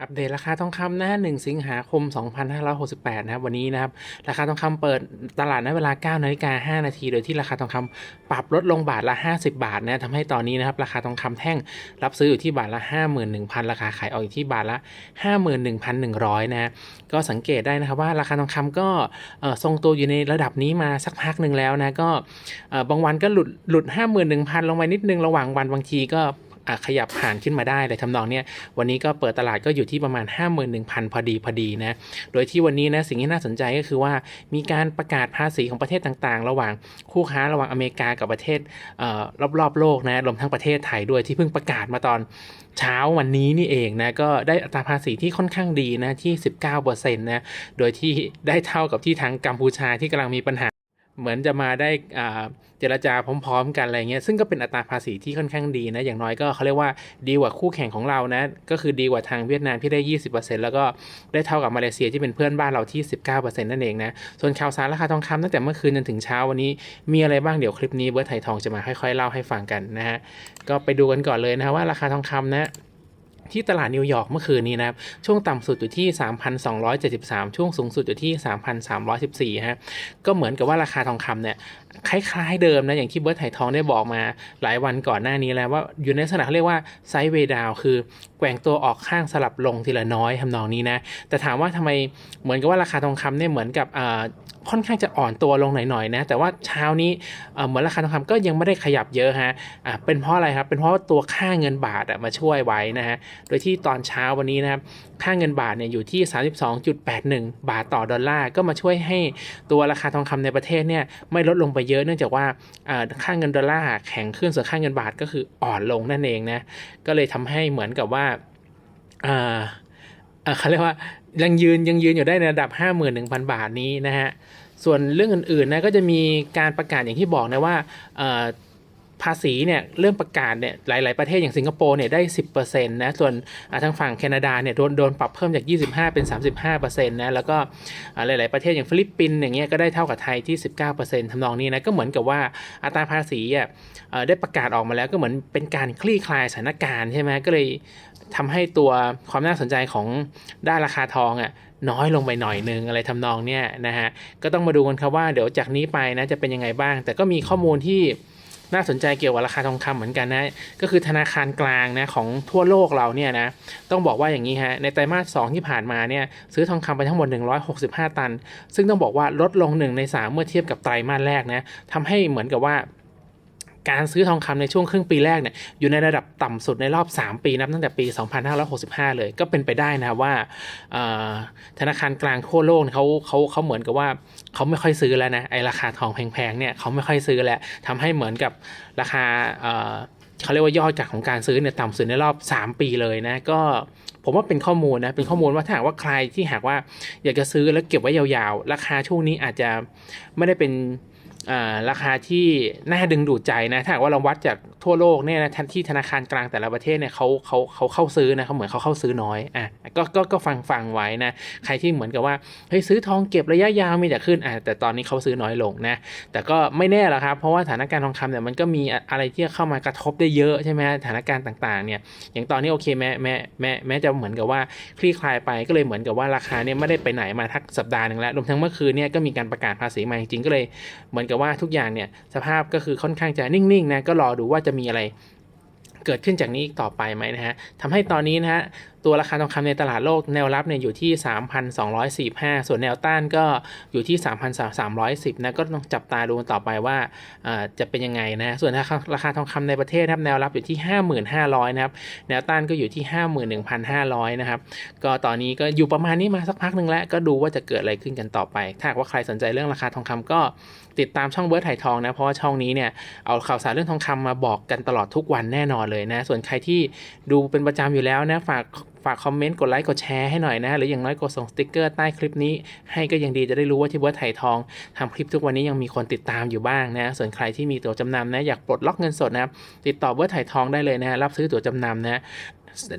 อัปเดตราคาทองคำนะ1สิงหาคม 2568 นะครับ วันนี้นะครับ ราคาทองคำเปิดตลาดณเวลา9นาฬิกา5นาที โดยที่ราคาทองคำปรับลดลงบาทละ 50 บาทนะทำให้ตอนนี้นะครับ ราคาทองคำแท่งรับซื้ออยู่ที่บาทละ 51,000 ราคาขายออกอยู่ที่บาทละ 51,100 นะก็สังเกตได้นะครับว่าราคาทองคำก็ทรงตัวอยู่ในระดับนี้มาสักพักหนึ่งแล้วนะ ก็บางวันก็หลุดหลุด 51,000 ลงไปนิดนึงระหว่างวันบางทีก็ ขยับผ่านขึ้นมาได้เลยทำนองเนี้ยวันนี้ก็เปิดตลาดก็อยู่ที่ประมาณ 51,000 พอดีพอดีนะโดยที่วันนี้นะสิ่งที่น่าสนใจก็คือว่ามีการประกาศภาษีของประเทศต่างๆ ระหว่างคู่ค้าระหว่างอเมริกากับประเทศรอบๆโลกนะรวมทั้งประเทศไทยด้วยที่เพิ่งประกาศมาตอนเช้าวันนี้นี่เองนะก็ได้อัตราภาษีที่ค่อนข้างดีนะที่ 19%นะโดยที่ได้เท่ากับที่ทางกัมพูชาที่กำลังมีปัญหา เหมือนจะมาได้เจรจาพร้อม ๆ กันอะไรเงี้ยซึ่งก็เป็นอัตราภาษีที่ค่อนข้างดีนะ อย่างน้อยก็เขาเรียกว่าดีกว่าคู่แข่งของเรานะ ก็คือดีกว่าทางเวียดนามที่ได้ 20%แล้วก็ได้เท่ากับมาเลเซียที่เป็นเพื่อนบ้านเราที่ 19%นั่นเองนะ ส่วนข่าวสารราคาทองคำตั้งแต่เมื่อคืนจนถึงเช้าวันนี้มีอะไรบ้างเดี๋ยวคลิปนี้เบิร์ดไทยทองจะมาค่อยๆเล่าให้ฟังกันนะฮะก็ไปดูกันก่อนเลยนะว่าราคาทองคำนะ ที่ตลาดนิวยอร์กเมื่อคืนนี้นะครับ ช่วงต่ำสุดอยู่ที่ 3,273 ช่วงสูงสุดอยู่ที่ 3,314 ฮะ ก็เหมือนกับว่าราคาทองคำเนี่ยคล้ายๆเดิมนะ อย่างที่เบิร์ตไถ่ทองได้บอกมาหลายวันก่อนหน้านี้แล้วว่าอยู่ในลักษณะเขาเรียกว่าไซด์เวดาวคือ แกว่งตัวออกข้างสลับลงทีละน้อยทำนองนี้นะ แต่ถามว่าทำไมเหมือนกับว่าราคาทองคำเนี่ยเหมือนกับค่อนข้างจะอ่อนตัวลงหน่อยๆนะ แต่ว่าเช้านี้เหมือนราคาทองคำก็ยังไม่ได้ขยับเยอะฮะอ่าเป็นเพราะอะไรครับ เป็นเพราะว่าตัวค่าเงินบาทมาช่วยไว้นะฮะ โดยที่ตอนเช้าวันนี้นะครับค่าเงินบาทเนี่ยอยู่ที่ 32.81 บาทต่อดอลลาร์ ก็มาช่วยให้ตัวราคาทองคำในประเทศเนี่ยไม่ลดลงไปเยอะเนื่องจากว่าค่าเงินดอลลาร์แข็งขึ้นส่วนค่าเงินบาทก็คืออ่อนลงนั่นเองนะ ก็เลยทำให้เหมือนกับว่า อ่าเขาเรียกว่ายังยืนยังยืนอยู่ได้ในระดับ 51,000 บาทนี้นะฮะ ส่วนเรื่องอื่นๆนะก็จะมีการประกาศอย่างที่บอกนะว่า ภาษีเนี่ยเริ่มประกาศเนี่ยหลาย ๆ ประเทศอย่างสิงคโปร์เนี่ยได้ 10%นะส่วนทางฝั่งแคนาดาเนี่ยโดนโดนปรับเพิ่มจาก 25 เป็น 35%นะแล้วก็อ่าหลาย ๆ ประเทศอย่างฟิลิปปินส์อย่างเงี้ยก็ได้เท่ากับไทยที่ 19%ทำนองนี้นะก็เหมือนกับว่าอัตราภาษีอะได้ประกาศออกมาแล้วก็เหมือนเป็นการคลี่คลายสถานการณ์ใช่ไหมก็เลยทำให้ตัวความน่าสนใจของด้านราคาทองอะน้อยลงไปหน่อยนึงอะไรทำนองเนี้ยนะฮะก็ต้องมาดูกันครับว่าเดี๋ยวจากนี้ไปนะจะเป็นยังไงบ้าง แต่ก็มีข้อมูลที่ น่าสนใจเกี่ยวกับราคาทองคำเหมือนกันนะก็คือธนาคารกลางนะของทั่วโลกเราเนี่ยนะต้องบอกว่าอย่างนี้ฮะในไตรมาส 2 ที่ผ่านมาเนี่ยซื้อทองคำไปทั้งหมด 165 ตัน ซึ่งต้องบอกว่าลดลง1ใน3เมื่อเทียบกับไตรมาสแรกนะทำให้เหมือนกับว่า การซื้อทองคำในช่วงครึ่งปีแรกเนี่ยอยู่ในระดับต่ำสุดในรอบ 3 ปีนับตั้งแต่ปี 2565 เลย ก็เป็นไปได้นะว่าเอ่อธนาคารกลางทั่วโลกเนี่ยเขาเขาเขาเหมือนกับว่าเขาไม่ค่อยซื้อแล้วนะไอราคาทองแพงๆเนี่ยเขาไม่ค่อยซื้อแล้วทำให้เหมือนกับราคาเเขาเรียกว่ายอดจากของการซื้อเนี่ยต่ำสุดในรอบ 3 ปีเลยนะก็ผมว่าเป็นข้อมูลนะเป็นข้อมูลว่าถ้าหากว่าใครที่หากว่าอยากจะซื้อแล้วเก็บไว้ยาวๆ ราคาช่วงนี้อาจจะไม่ได้เป็น ราคาที่น่าดึงดูดใจนะถ้าหากว่าเราวัดจากทั่วโลกเนี่ยนะทันที่ธนาคารกลางแต่ละประเทศเนี่ยเขาเขาเขาเข้าซื้อนะเขาเหมือนเขาเข้าซื้อน้อยอะก็ก็ก็ฟังฟังไว้นะใครที่เหมือนกับว่าเฮ้ยซื้อทองเก็บระยะยาวมีแต่ขึ้นอะแต่ตอนนี้เขาซื้อน้อยลงนะแต่ก็ไม่แน่หรอกครับเพราะว่าสถานการณ์ทองคำเนี่ยมันก็มีอะไรที่เข้ามากระทบได้เยอะใช่ไหมสถานการณ์ต่างๆเนี่ยอย่างตอนนี้โอเคแม้แม้แม้แม้จะเหมือนกับว่าคลี่คลายไปก็เลยเหมือนกับว่าราคาเนี่ยไม่ได้ไปไหนมาทักสัปดาห์หนึ่งแล้วรวมทั้งเมื่อคืนเนี่ยก็มีการประกาศภาษีใหมาจริงก็เลยเหมือนกับว่าทุกอย่างเนี่ยสภาพก็คือค่อนข้างจะนิ่งๆนะก็รอดูว่าจะจะมีอะไรเกิดขึ้นจากนี้อีกต่อไปไหมนะฮะทำให้ตอนนี้นะฮะตัวราคาทองคำในตลาดโลกแนวรับเนี่ยอยู่ที่ 3,245 ส่วนแนวต้านก็อยู่ที่ 3,310 นะก็ต้องจับตาดูต่อไปว่าจะเป็นยังไงนะส่วนราคาราคาทองคำในประเทศนะครับแนวรับอยู่ที่ 55,000นะครับแนวต้านก็อยู่ที่ 51,500 นะครับก็ตอนนี้ก็อยู่ประมาณนี้มาสักพักหนึ่งแล้วก็ดูว่าจะเกิดอะไรขึ้นกันต่อไป ถ้าหากว่าใครสนใจเรื่องราคาทองคำก็ติดตามช่องเบิร์ดไถ่ทองนะเพราะว่าช่องนี้เนี่ยเอาข่าวสารเรื่องทองคำมาบอกกันตลอดทุกวันแน่นอนเลยนะส่วนใครที่ดูเป็นประจำอยู่แล้วนะฝาก ฝากคอมเมนต์กดไลค์กดแชร์ให้หน่อยนะ หรืออย่างน้อยกดส่งสติกเกอร์ใต้คลิปนี้ ให้ก็ยังดีจะได้รู้ว่าที่เบิร์ดถ่ายทองทำคลิปทุกวันนี้ยังมีคนติดตามอยู่บ้างนะ ส่วนใครที่มีตั๋วจำนำนะอยากปลดล็อกเงินสดนะติดต่อเบิร์ดถ่ายทองได้เลยนะรับซื้อตั๋วจำนำนะ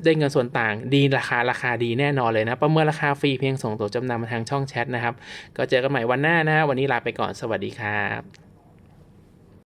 ได้เงินส่วนต่างดีราคาราคาดีแน่นอนเลยนะ ประเมินราคาฟรีเพียงส่งตัวจำนำมาทางช่องแชทนะครับ ก็เจอกันใหม่วันหน้านะ วันนี้ลาไปก่อนสวัสดีครับ